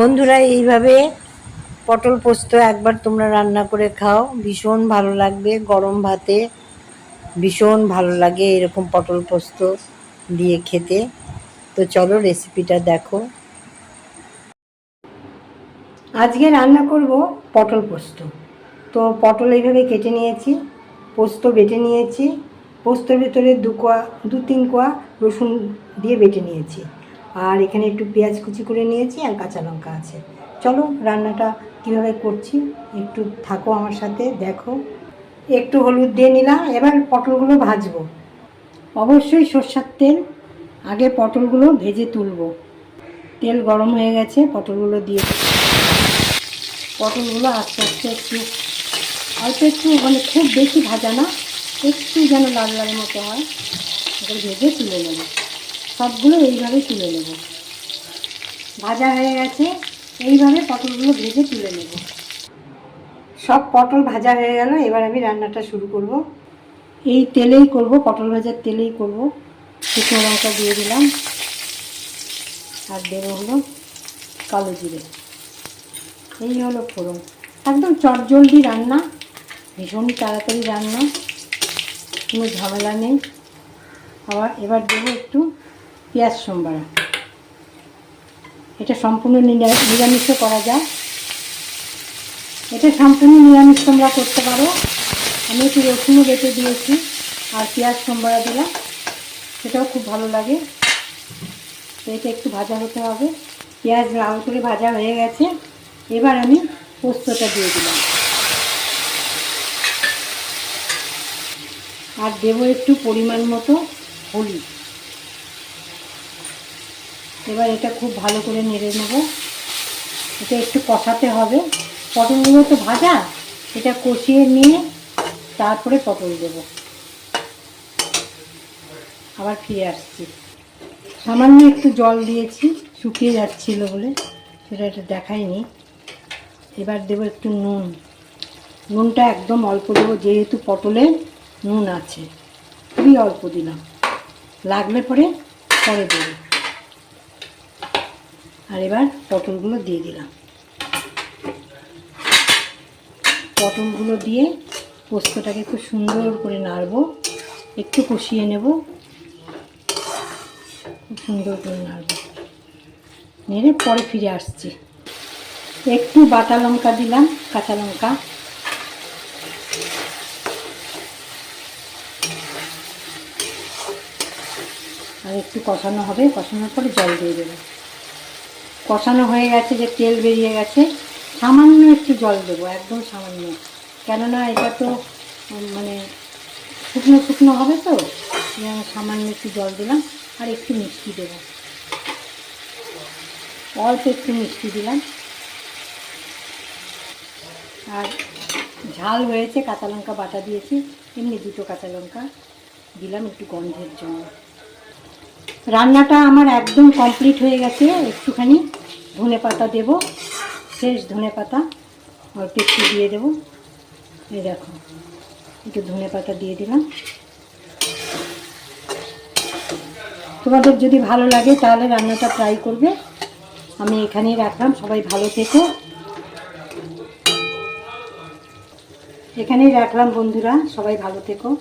বন্ধুরা, এইভাবে পটল পোস্ত একবার তোমরা রান্না করে খাও। ভীষণ ভালো লাগবে, গরম ভাতে। ভীষণ ভালো লাগে এরকম পটল পোস্ত দিয়ে খেতে। তো চলো রেসিপিটা দেখো। আজকে রান্না করব পটল পোস্ত। তো পটল এইভাবে কেটে নিয়েছি, পোস্ত বেটে নিয়েছি, পোস্তর ভেতরে দু কোয়া, দু তিন কোয়া রসুন দিয়ে বেটে নিয়েছি। আর এখানে একটু পেঁয়াজ কুচি করে নিয়েছি আর কাঁচা লঙ্কা আছে। চলো রান্নাটা কীভাবে করছি, একটু থাকো আমার সাথে, দেখো। একটু হলুদ দিয়ে নিলাম, এবার পটলগুলো ভাজবো। অবশ্যই সর্ষার তেল, আগে পটলগুলো ভেজে তুলব। তেল গরম হয়ে গেছে, পটলগুলো দিয়ে পটলগুলো আস্তে আস্তে একটু, অল্প একটু মানে খুব বেশি ভাজা না, একটু যেন লাল লাল মতো হয় ভেজে তুলে নেব। সবগুলো এইভাবে তুলে নেব। ভাজা হয়ে গেছে, এইভাবে পটলগুলো ভেজে তুলে নেব। সব পটল ভাজা হয়ে গেল, এবার আমি রান্নাটা শুরু করব। এই তেলেই করব, পটল ভাজার তেলেই করব। শুকনো লঙ্কা দিয়ে দিলাম, আর দেবো হলো কালো জিরে। এই হলো ফোড়ন। একদম চটজলদি রান্না, ভীষণ তাড়াতাড়ি রান্না, কোনো ঝামেলা নেই। আবার এবার দেবো একটু পেঁয়াজ সোমবারা। এটা সম্পূর্ণ নিরা- নিরামিষও করা যায়। এটা সম্পূর্ণ নিরামিষ তোমরা করতে পারো। আমি একটু রসুনও বেটে দিয়েছি আর পেঁয়াজ সোমবারা দিলাম। সেটাও খুব ভালো লাগে। এটা একটু ভাজা হতে হবে। পেঁয়াজ লাল করে ভাজা হয়ে গেছে। এবার আমি পোস্তটা দিয়ে দিলাম। আর দেবো একটু পরিমাণ মতো হলুদ। এবার এটা খুব ভালো করে নেড়ে নেব। এটা একটু কষাতে হবে। পটলগুলো তো ভাজা, এটা কষিয়ে নিয়ে তারপরে পটল দেবো। আবার ফিরে আসছি। সামান্য একটু জল দিয়েছি, শুকিয়ে যাচ্ছিল বলে সেটা এটা দেখাইনি। এবার দেবো একটু নুন। নুনটা একদম অল্প দেবো, যেহেতু পটলে নুন আছে। খুবই অল্প দিলাম। লাগলে পরে পরে দেবো। আর এবার পটলগুলো দিয়ে দিলাম। পটলগুলো দিয়ে পোস্তটাকে খুব সুন্দর করে নাড়বো, একটু কষিয়ে নেব। খুব সুন্দর করে নাড়বো। নেড়ে পরে ফিরে আসছি। একটু বাটা লঙ্কা দিলাম, কাঁচা লঙ্কা। আর একটু কষানো হবে, কষানোর পরে জল দিয়ে দেবো। কষানো হয়ে গেছে, যে তেল বেরিয়ে গেছে, সামান্য একটু জল দেবো, একদম সামান্য। কেননা এটা তো মানে শুকনো শুকনো হবে তো সামান্য একটু জল দিলাম, আর একটু মিষ্টি দেবো। অল্প একটু মিষ্টি দিলাম। আর ঝাল হয়েছে, কাঁচা লঙ্কা বাটা দিয়েছি, এমনি দুটো কাঁচা লঙ্কা দিলাম একটু গন্ধের জন্য। রান্নাটা আমার একদম কমপ্লিট হয়ে গেছে। একটুখানি ধনে পাতা দেব। শেষ ধনে পাতা। অল্প একটু দিয়ে দেবো। এই দেখো, একটু ধনে পাতা দিয়ে দিলাম। তোমাদের যদি ভালো লাগে তাহলে রান্নাটা ট্রাই করবে। আমি এখানেই রাখলাম। সবাই ভালো থেকো। এখানেই রাখলাম বন্ধুরা। সবাই ভালো থেকো।